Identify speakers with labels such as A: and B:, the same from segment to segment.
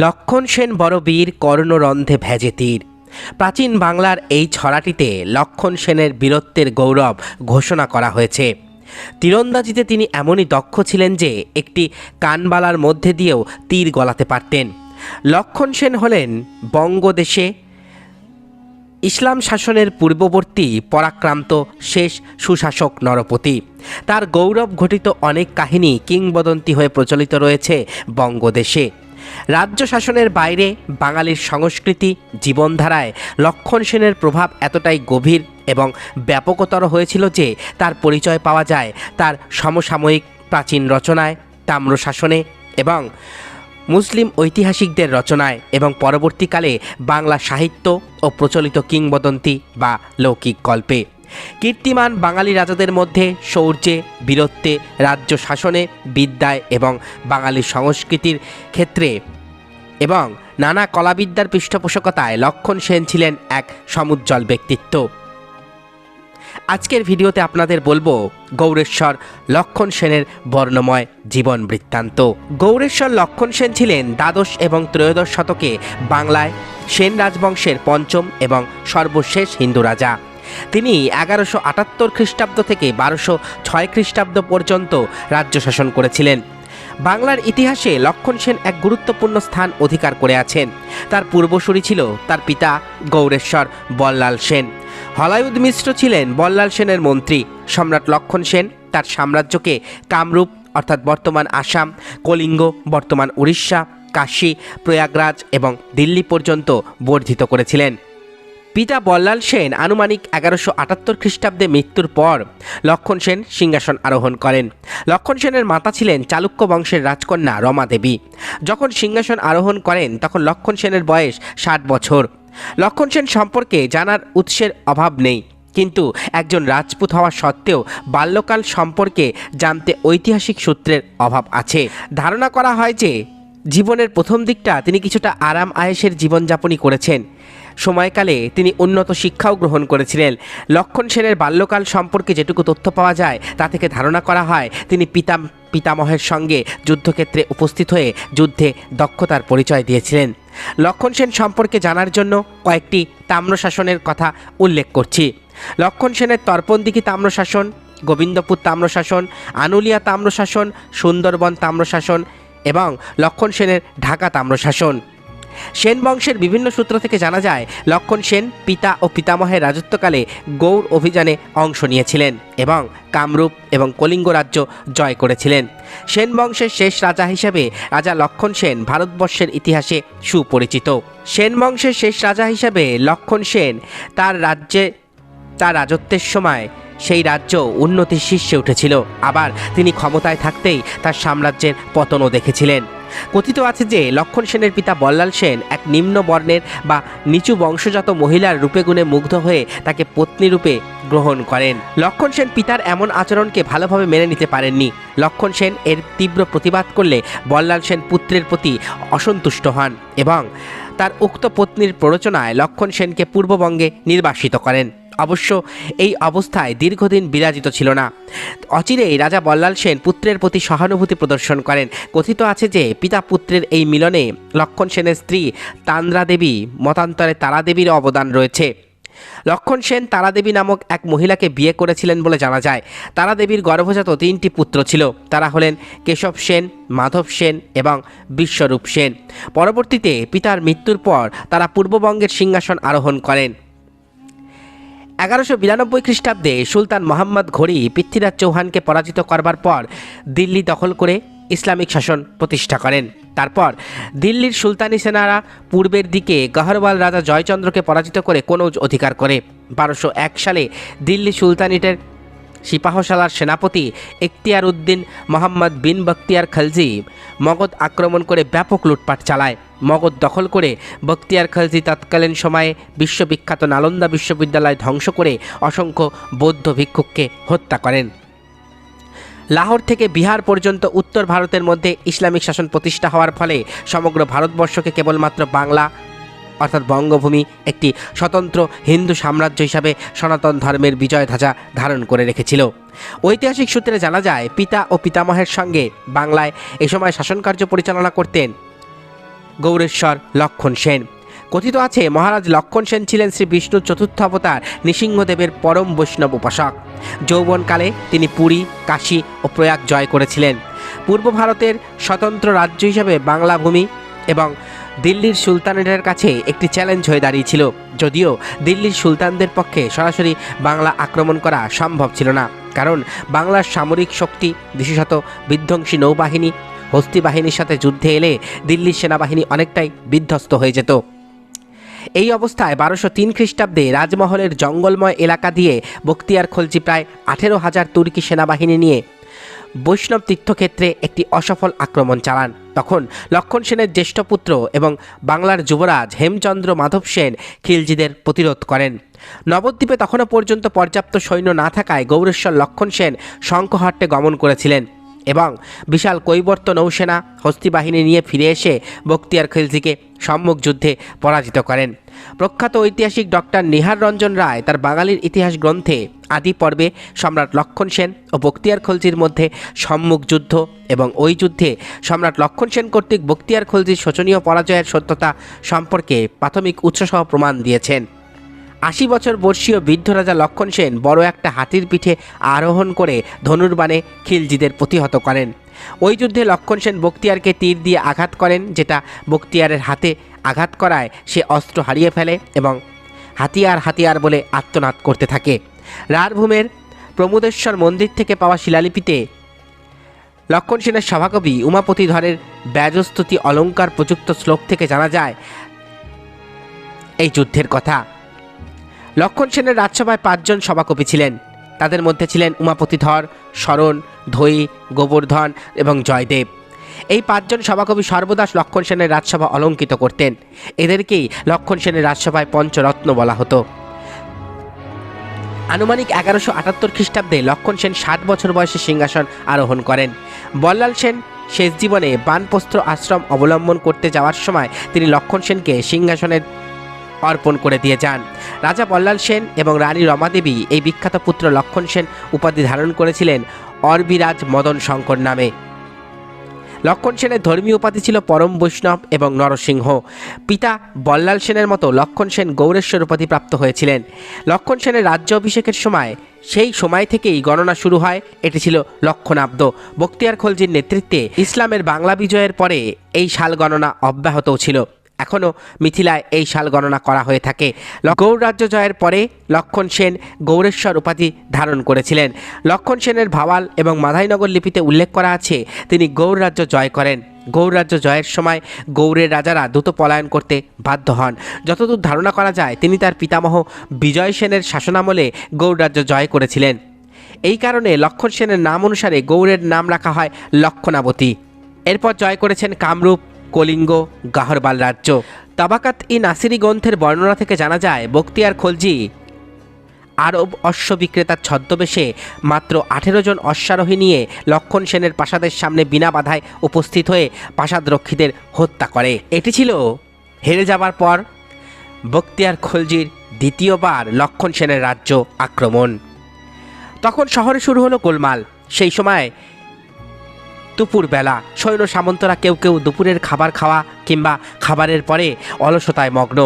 A: লক্ষণ সেন বড় বীর কর্ণরন্ধে ভেজে তীর। প্রাচীন বাংলার এই ছড়াটিতে লক্ষণ সেনের বীরত্বের গৌরব ঘোষণা করা হয়েছে। তীরন্দাজিতে তিনি এমনই দক্ষ ছিলেন যে একটি কানবালার মধ্যে দিয়েও তীর গলাতে পারতেন। লক্ষণ সেন হলেন বঙ্গদেশে ইসলাম শাসনের পূর্ববর্তী পরাক্রান্ত শেষ সুশাসক নরপতি। তার গৌরব ঘটিত অনেক কাহিনী কিংবদন্তি হয়ে প্রচলিত রয়েছে বঙ্গদেশে। রাজ্য শাসনের বাইরে বাঙালির সংস্কৃতি, জীবনধারায় লক্ষণ সেনের প্রভাব এতটাই গভীর এবং ব্যাপকতর হয়েছিল যে তার পরিচয় পাওয়া যায় তার সমসাময়িক প্রাচীন রচনায় তাম্রশাসনে এবং মুসলিম ঐতিহাসিকদের রচনায় এবং পরবর্তীকালে বাংলা সাহিত্য ও প্রচলিত কিংবদন্তি বা লৌকিক গল্পে। কীর্তিমান বাঙালি রাজাদের মধ্যে শৌর্যে, বীরত্বে, রাজ্য শাসনে, বিদ্যায় এবং বাঙালি সংস্কৃতির ক্ষেত্রে এবং নানা কলাবিদ্যার পৃষ্ঠপোষকতায় লক্ষণ সেন ছিলেন এক সমুজ্জ্বল ব্যক্তিত্ব। আজকের ভিডিওতে আপনাদের বলব গৌরেশ্বর লক্ষণ সেনের বর্ণময় জীবন বৃত্তান্ত। গৌরেশ্বর লক্ষণ সেন ছিলেন দ্বাদশ এবং ত্রয়োদশ শতকে বাংলায় সেন রাজবংশের পঞ্চম এবং সর্বশেষ হিন্দু রাজা। তিনি এগারোশো আটাত্তর খ্রিস্টাব্দ থেকে বারোশো ছয় খ্রিস্টাব্দ পর্যন্ত রাজ্য শাসন করেছিলেন। বাংলার ইতিহাসে লক্ষণ সেন এক গুরুত্বপূর্ণ স্থান অধিকার করে আছেন। তার পূর্বসূরি ছিল তার পিতা গৌরেশ্বর বল্লাল সেন। হলায়ুদ মিশ্র ছিলেন বল্লাল সেনের মন্ত্রী। সম্রাট লক্ষণ সেন তার সাম্রাজ্যকে কামরূপ, অর্থাৎ বর্তমান আসাম, কলিঙ্গ, বর্তমান উড়িষ্যা, কাশী, প্রয়াগরাজ এবং দিল্লি পর্যন্ত বর্ধিত করেছিলেন। পিতা বল্লাল সেন আনুমানিক এগারোশো আটাত্তর খ্রিস্টাব্দে মৃত্যুর পর লক্ষণ সেন সিংহাসন আরোহণ করেন। লক্ষণ সেনের মাতা ছিলেন চালুক্য বংশের রাজকন্যা রমা দেবী। যখন সিংহাসন আরোহণ করেন, তখন লক্ষণ সেনের বয়স ষাট বছর। লক্ষণ সেন সম্পর্কে জানার উৎসের অভাব নেই। কিন্তু একজন রাজপুত হওয়া সত্ত্বেও বাল্যকাল সম্পর্কে জানতে ঐতিহাসিক সূত্রের অভাব আছে। ধারণা করা হয় যে জীবনের প্রথম দিকটা তিনি কিছুটা আরাম আয়েসের জীবনযাপনই করেছেন। সময়কালে তিনি উন্নত শিক্ষাও গ্রহণ করেছিলেন। লক্ষণ সেনের বাল্যকাল সম্পর্কে যেটুকু তথ্য পাওয়া যায়, তা থেকে ধারণা করা হয়, তিনি পিতা পিতামহের সঙ্গে যুদ্ধক্ষেত্রে উপস্থিত হয়ে যুদ্ধে দক্ষতার পরিচয় দিয়েছিলেন। লক্ষণ সেন সম্পর্কে জানার জন্য কয়েকটি তাম্রশাসনের কথা উল্লেখ করছি। লক্ষণ সেনের তর্পণদিঘি তাম্রশাসন, গোবিন্দপুর তাম্রশাসন, আনুলিয়া তাম্রশাসন, সুন্দরবন তাম্রশাসন এবং লক্ষণ সেনের ঢাকা তাম্রশাসন। সেন বংশের বিভিন্ন সূত্র থেকে জানা যায়, লক্ষণ সেন পিতা ও পিতামহের রাজত্বকালে গৌড় অভিযানে অংশ নিয়েছিলেন এবং কামরূপ এবং কলিঙ্গ রাজ্য জয় করেছিলেন। সেন বংশের শেষ রাজা হিসেবে রাজা লক্ষণ সেন ভারতবর্ষের ইতিহাসে সুপরিচিত। সেন বংশের শেষ রাজা হিসেবে লক্ষণ সেন তার রাজ্যে, তার রাজত্বের সময় সেই রাজ্য উন্নতির শীর্ষে উঠেছিল। আবার তিনি ক্ষমতায় থাকতেই তার সাম্রাজ্যের পতনও দেখেছিলেন। কথিত আছে যে, লক্ষণ সেনের পিতা বল্লাল সেন এক নিম্ন বর্ণের বা নিচু বংশজাত মহিলার রূপে গুণে মুগ্ধ হয়ে তাকে পত্নী রূপে গ্রহণ করেন। লক্ষণ সেন পিতার এমন আচরণকে ভালোভাবে মেনে নিতে পারেননি। লক্ষণ সেন এর তীব্র প্রতিবাদ করলে বল্লাল সেন পুত্রের প্রতি অসন্তুষ্ট হন এবং তার উক্ত পত্নীর প্ররোচনায় লক্ষণ সেনকে পূর্ববঙ্গে নির্বাসিত করেন। অবশ্য এই অবস্থায় দীর্ঘদিন বিরাজিত ছিল না। অচিরেই রাজা বল্লাল সেন পুত্রের প্রতি সহানুভূতি প্রদর্শন করেন। কথিত আছে যে, পিতা পুত্রের এই মিলনে লক্ষণ সেনের স্ত্রী তান্দ্রা দেবী মতান্তরে তারা দেবীর অবদান রয়েছে। লক্ষণ সেন তারাদেবী নামক এক মহিলাকে বিয়ে করেছিলেন বলে জানা যায়। তারাদেবীর গর্ভজাত তিনটি পুত্র ছিল। তারা হলেন কেশব সেন, মাধব সেন এবং বিশ্বরূপ সেন। পরবর্তীতে পিতার মৃত্যুর পর তারা পূর্ববঙ্গের সিংহাসন আরোহণ করেন। এগারোশো বিরানব্বই খ্রিস্টাব্দে সুলতান মোহাম্মদ ঘড়ি পৃথ্বীরাজ চৌহানকে পরাজিত করবার পর দিল্লি দখল করে ইসলামিক শাসন প্রতিষ্ঠা করেন। তারপর দিল্লির সুলতানি সেনারা পূর্বের দিকে গহরওয়াল রাজা জয়চন্দ্রকে পরাজিত করে কনৌজ অধিকার করে। বারোশো এক সালে দিল্লি সুলতানিটের সিপাহশালার সেনাপতি এখতিয়ার উদ্দিন মোহাম্মদ বিন বখতিয়ার খলজি মগধ আক্রমণ করে ব্যাপক লুটপাট চালায়। মগধ দখল করে বখতিয়ার খলজি তৎকালীন সময়ে বিশ্ববিখ্যাত নালন্দা বিশ্ববিদ্যালয় ধ্বংস করে অসংখ্য বৌদ্ধ ভিক্ষুককে হত্যা করেন। লাহোর থেকে বিহার পর্যন্ত উত্তর ভারতের মধ্যে ইসলামিক শাসন প্রতিষ্ঠা হওয়ার ফলে সমগ্র ভারতবর্ষকে কেবলমাত্র বাংলা অর্থাৎ বঙ্গভূমি একটি স্বতন্ত্র হিন্দু সাম্রাজ্য হিসাবে সনাতন ধর্মের বিজয় ধ্বজা ধারণ করে রেখেছিল। ঐতিহাসিক সূত্রে জানা যায়, পিতা ও পিতামহের সঙ্গে বাংলায় এ সময় শাসনকার্য পরিচালনা করতেন গৌরেশ্বর লক্ষণ সেন। কথিত আছে, মহারাজ লক্ষণ সেন ছিলেন শ্রী বিষ্ণুর চতুর্থ অবতার নৃসিংহদেবের পরম বৈষ্ণব উপাসক। যৌবনকালে তিনি পুরী, কাশী ও প্রয়াগ জয় করেছিলেন। পূর্ব ভারতের স্বতন্ত্র রাজ্য হিসাবে বাংলা ভূমি এবং দিল্লির সুলতানের কাছে একটি চ্যালেঞ্জ হয়ে দাঁড়িয়েছিল। যদিও দিল্লির সুলতানদের পক্ষে সরাসরি বাংলা আক্রমণ করা সম্ভব ছিল না। কারণ বাংলার সামরিক শক্তি, বিশেষত বিধ্বংসী নৌবাহিনী হস্তি বাহিনীর সাথে যুদ্ধে এলে দিল্লির সেনাবাহিনী অনেকটাই বিধ্বস্ত হয়ে যেত। এই অবস্থায় বারোশো তিন খ্রিস্টাব্দে রাজমহলের জঙ্গলময় এলাকা দিয়ে বখতিয়ার খলজি প্রায় আঠেরো হাজার তুর্কি সেনাবাহিনী নিয়ে বৈষ্ণব তীর্থক্ষেত্রে একটি অসফল আক্রমণ চালান। তখন লক্ষণ সেনের জ্যেষ্ঠ পুত্র এবং বাংলার যুবরাজ হেমচন্দ্র মাধব সেন খিলজিদের প্রতিরোধ করেন। নবদ্বীপে তখনও পর্যন্ত পর্যাপ্ত সৈন্য না থাকায় গৌরেশ্বর লক্ষণ সেন শঙ্খহট্টে গমন করেছিলেন। এবং বিশাল কৈবর্ত নৌসেনা হস্তি বাহিনী নিয়ে ফিরে এসে বখতিয়ার খিলজিকে সম্মুখ যুদ্ধে পরাজিত করেন। প্রখ্যাত ঐতিহাসিক ডক্টর নিহার রঞ্জন রায় তার বাঙালির ইতিহাস গ্রন্থে আদি পর্বে সম্রাট লক্ষণ সেন ও বক্তিয়ার খলজির মধ্যে সম্মুখ যুদ্ধ এবং ওই যুদ্ধে সম্রাট লক্ষণ সেন কর্তৃক বক্তিয়ার খলজির শোচনীয় পরাজয়ের সত্যতা সম্পর্কে প্রাথমিক উৎসসহ প্রমাণ দিয়েছেন। আশি বছর বর্ষীয় বৃদ্ধ রাজা লক্ষণ সেন বড় একটা হাতির পিঠে আরোহণ করে ধনুর্বাণে খিলজিদের প্রতিহত করেন। ওই যুদ্ধে লক্ষণ সেন বক্তিয়ারকে তীর দিয়ে আঘাত করেন, যেটা বক্তিয়ারের হাতে আঘাত করায় সে অস্ত্র হারিয়ে ফেলে এবং হাতিয়ার হাতিয়ার বলে আত্মনাদ করতে থাকে। রারভূমের প্রমোদেশ্বর মন্দির থেকে পাওয়া শিলালিপিতে লক্ষণ সেনের সভাকবি উমাপতি ধরের ব্যাজস্তুতি অলঙ্কার প্রযুক্ত শ্লোক থেকে জানা যায়, এই যুদ্ধের কথা। লক্ষণ সেনের রাজসভায় পাঁচজন সভাকবি ছিলেন। তাদের মধ্যে ছিলেন উমাপতি ধর শরণ ধৈ গোবর্ধন এবং জয়দেব। এই পাঁচজন সভাকবি সর্বদাস লক্ষণ সেনের রাজসভা অলঙ্কিত করতেন। এদেরকেই লক্ষণ সেনের রাজসভায় পঞ্চরত্ন বলা হতো। আনুমানিক এগারোশো আটাত্তর খ্রিস্টাব্দে লক্ষণ সেন ষাট বছর বয়সে সিংহাসন আরোহণ করেন। বল্লাল সেন শেষ জীবনে বানপ্রস্ত্র আশ্রম অবলম্বন করতে যাওয়ার সময় তিনি লক্ষণ সেনকে সিংহাসনের অর্পণ করে দিয়ে যান। রাজা বল্লাল সেন এবং রানী রমাদেবী এই বিখ্যাত পুত্র লক্ষণ সেন উপাধি ধারণ করেছিলেন অরবিরাজ মদন শঙ্কর নামে। লক্ষণ সেনের ধর্মীয় উপাধি ছিল পরম বৈষ্ণব এবং নরসিংহ। পিতা বল্লাল সেনের মতো লক্ষণ সেন গৌরেশ্বর উপাধি প্রাপ্ত হয়েছিলেন। লক্ষণ সেনের রাজ্য অভিষেকের সময়, সেই সময় থেকেই গণনা শুরু হয়, এটি ছিল লক্ষণাব্দ। বক্তিয়ার খলজির নেতৃত্বে ইসলামের বাংলা বিজয়ের পরে এই সাল গণনা অব্যাহতও ছিল। এখনও মিথিলায় এই সাল গণনা করা হয়ে থাকে। ল- গৌড় রাজ্য জয়ের পরে লক্ষণ সেন গৌরেশ্বর উপাধি ধারণ করেছিলেন। লক্ষণ সেনের ভাওয়াল এবং মাধাইনগর লিপিতে উল্লেখ করা আছে, তিনি গৌড় রাজ্য জয় করেন। গৌড় রাজ্য জয়ের সময় গৌড়ের রাজারা দ্রুত পলায়ন করতে বাধ্য হন। যতদূর ধারণা করা যায়, তিনি তার পিতামহ বিজয় সেনের শাসনামলে গৌড় রাজ্য জয় করেছিলেন। এই কারণে লক্ষণ সেনের নাম অনুসারে গৌড়ের নাম রাখা হয় লক্ষণাবতী। এরপর জয় করেছেন কামরূপ কলিঙ্গ, গাহরবাল রাজ্য। তাবাকাত ই নাসিরি গ্রন্থের বর্ণনা থেকে জানা যায়, বক্তিয়ার খলজি আরব অশ্ব বিক্রেতার ছদ্মবেশে মাত্র আঠেরো জন অশ্বারোহী নিয়ে লক্ষণ সেনের প্রাসাদের সামনে বিনা বাধায় উপস্থিত হয়ে প্রাসাদ রক্ষীদের হত্যা করে। এটি ছিল হেরে যাবার পর বক্তিয়ার খলজির দ্বিতীয়বার লক্ষণ সেনের রাজ্য আক্রমণ। তখন শহরে শুরু হলো গোলমাল। সেই সময় দুপুরবেলা সৈন্য সামন্তরা কেউ কেউ দুপুরের খাবার খাওয়া কিংবা খাবারের পরে অলসতায় মগ্ন।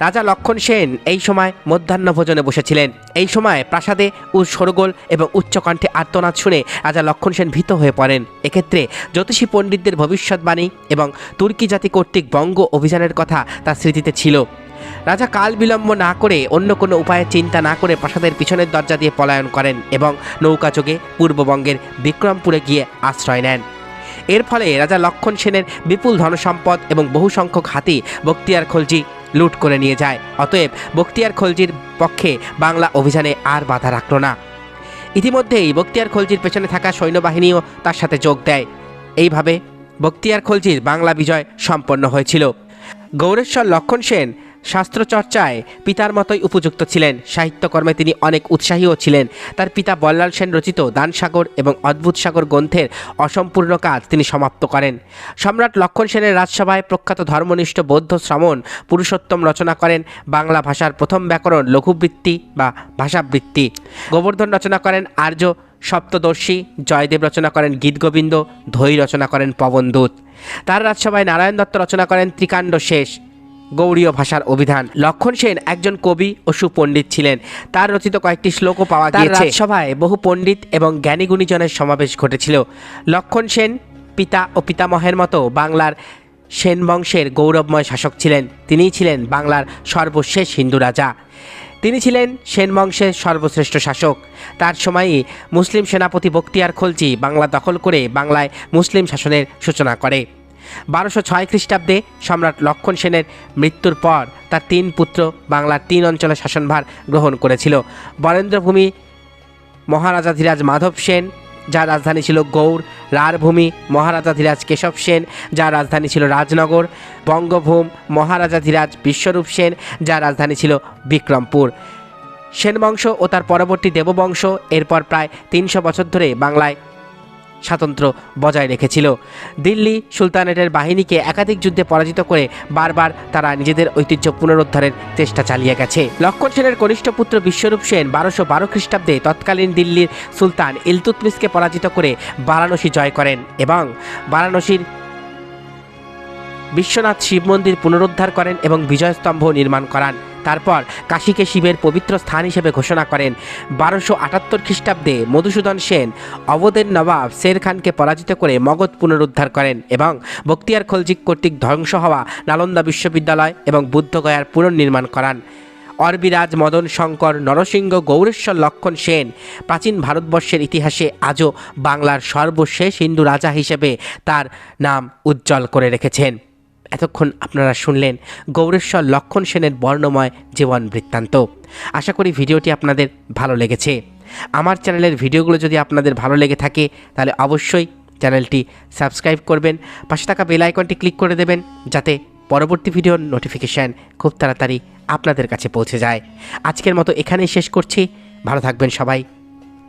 A: রাজা লক্ষণ সেন এই সময় মধ্যাহ্ন ভোজনে বসেছিলেন। এই সময় প্রাসাদে ও সরগোল এবং উচ্চকণ্ঠে আর্তনাদ শুনে রাজা লক্ষণ সেন ভীত হয়ে পড়েন। এক্ষেত্রে জ্যোতিষী পণ্ডিতদের ভবিষ্যৎবাণী এবং তুর্কি জাতি কর্তৃক বঙ্গ অভিযানের কথা তার স্মৃতিতে ছিল। রাজা কাল বিলম্ব না করে অন্য কোনো উপায়ে চিন্তা না করে প্রাসাদের পিছনের দরজা দিয়ে পলায়ন করেন এবং নৌকা নৌকাযোগে পূর্ববঙ্গের বিক্রমপুরে গিয়ে আশ্রয় নেন। এর ফলে রাজা লক্ষণ সেনের বিপুল ধনসম্পদ এবং বহু সংখ্যক হাতি বক্তিয়ার খলজি লুট করে নিয়ে যায়। অতএব বক্তিয়ার খলজির পক্ষে বাংলা অভিযানে আর বাধা রাখল না। ইতিমধ্যেই বক্তিয়ার খলজির পেছনে থাকা সৈন্যবাহিনীও তার সাথে যোগ দেয়। এইভাবে বক্তিয়ার খলজির বাংলা বিজয় সম্পন্ন হয়েছিল। গৌরেশ্বর লক্ষণ সেন শাস্ত্রচর্চায় পিতার মতোই উপযুক্ত ছিলেন। সাহিত্যকর্মে তিনি অনেক উৎসাহীও ছিলেন। তার পিতা বল্লাল সেন রচিত দানসাগর এবং অদ্ভুত সাগর গ্রন্থের অসম্পূর্ণ কাজ তিনি সমাপ্ত করেন। সম্রাট লক্ষণ সেনের রাজসভায় প্রখ্যাত ধর্মনিষ্ঠ বৌদ্ধ শ্রমণ পুরুষোত্তম রচনা করেন। বাংলা ভাষার প্রথম ব্যাকরণ লঘুবৃত্তি বা ভাষাবৃত্তি। গোবর্ধন রচনা করেন আর্য, সপ্তদর্শী, জয়দেব রচনা করেন গীতগোবিন্দ ধৈ রচনা করেন পবনদূত। তার রাজসভায় নারায়ণ দত্ত রচনা করেন ত্রিকাণ্ড শেষ। গৌড়ীয় ভাষার অভিধান। লক্ষণ সেন একজন কবি ও সুপণ্ডিত ছিলেন। তার রচিত কয়েকটি শ্লোকও পাওয়া গিয়েছে। সভায় বহু পণ্ডিত এবং জ্ঞানী গুণীজনের সমাবেশ ঘটেছিল। লক্ষণ সেন পিতা ও পিতামহের মতো বাংলার সেন বংশের গৌরবময় শাসক ছিলেন। তিনিই ছিলেন বাংলার সর্বশেষ হিন্দু রাজা। তিনি ছিলেন সেন বংশের সর্বশ্রেষ্ঠ শাসক। তার সময়ই মুসলিম সেনাপতি বক্তিয়ার খলজি বাংলা দখল করে বাংলায় মুসলিম শাসনের সূচনা করে। বারোশো ছয় খ্রিস্টাব্দে সম্রাট লক্ষণ সেনের মৃত্যুর পর তার তিন পুত্র বাংলার তিন অঞ্চলে শাসনভার গ্রহণ করেছিল। বরেন্দ্রভূমি মহারাজাধিরাজ মাধব সেন, যার রাজধানী ছিল গৌড় রারভূমি মহারাজাধিরাজ কেশব সেন, যার রাজধানী ছিল রাজনগর, বঙ্গভূম মহারাজাধিরাজ বিশ্বরূপ সেন, যার রাজধানী ছিল বিক্রমপুর। সেন বংশ ও তার পরবর্তী দেববংশ এরপর প্রায় তিনশো বছর ধরে বাংলায় স্বাতন্ত্র বজায় রেখেছিল। দিল্লি সুলতানেটের বাহিনীকে একাধিক যুদ্ধে পরাজিত করে বারবার তারা নিজেদের ঐতিহ্য পুনরুদ্ধারের চেষ্টা চালিয়ে গেছে। লক্ষণ সেনের কনিষ্ঠ পুত্র বিশ্বরূপ সেন বারোশো বারো খ্রিস্টাব্দে তৎকালীন দিল্লির সুলতান ইলতুতমিসকে পরাজিত করে বারাণসী জয় করেন এবং বারাণসীর বিশ্বনাথ শিব মন্দির পুনরুদ্ধার করেন এবং বিজয়স্তম্ভ নির্মাণ করান। তারপর কাশীকে শিবের পবিত্র স্থান হিসেবে ঘোষণা করেন। বারোশো আটাত্তর খ্রিস্টাব্দে মধুসূদন সেন অবধের নবাব শের খানকে পরাজিত করে মগধ পুনরুদ্ধার করেন এবং বক্তিয়ার খলজিক কর্তৃক ধ্বংস হওয়া নালন্দা বিশ্ববিদ্যালয় এবং বুদ্ধগয়ার পুনর্নির্মাণ করান। অরবিরাজ মদন শঙ্কর নরসিংহ গৌরেশ্বর লক্ষণ সেন প্রাচীন ভারতবর্ষের ইতিহাসে আজও বাংলার সর্বশেষ হিন্দু রাজা হিসেবে তার নাম উজ্জ্বল করে রেখেছেন। এতক্ষণ আপনারা শুনলেন গৌরেশ্বর লক্ষণ সেনের বর্ণময় জীবন বৃত্তান্ত। আশা করি ভিডিওটি আপনাদের ভালো লেগেছে। আমার চ্যানেলের ভিডিওগুলো যদি আপনাদের ভালো লেগে থাকে, তাহলে অবশ্যই চ্যানেলটি সাবস্ক্রাইব করবেন, পাশে থাকা বেল আইকনটি ক্লিক করে দেবেন, যাতে পরবর্তী ভিডিওর নোটিফিকেশান খুব তাড়াতাড়ি আপনাদের কাছে পৌঁছে যায়। আজকের মতো এখানেই শেষ করছি। ভালো থাকবেন সবাই।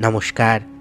A: নমস্কার।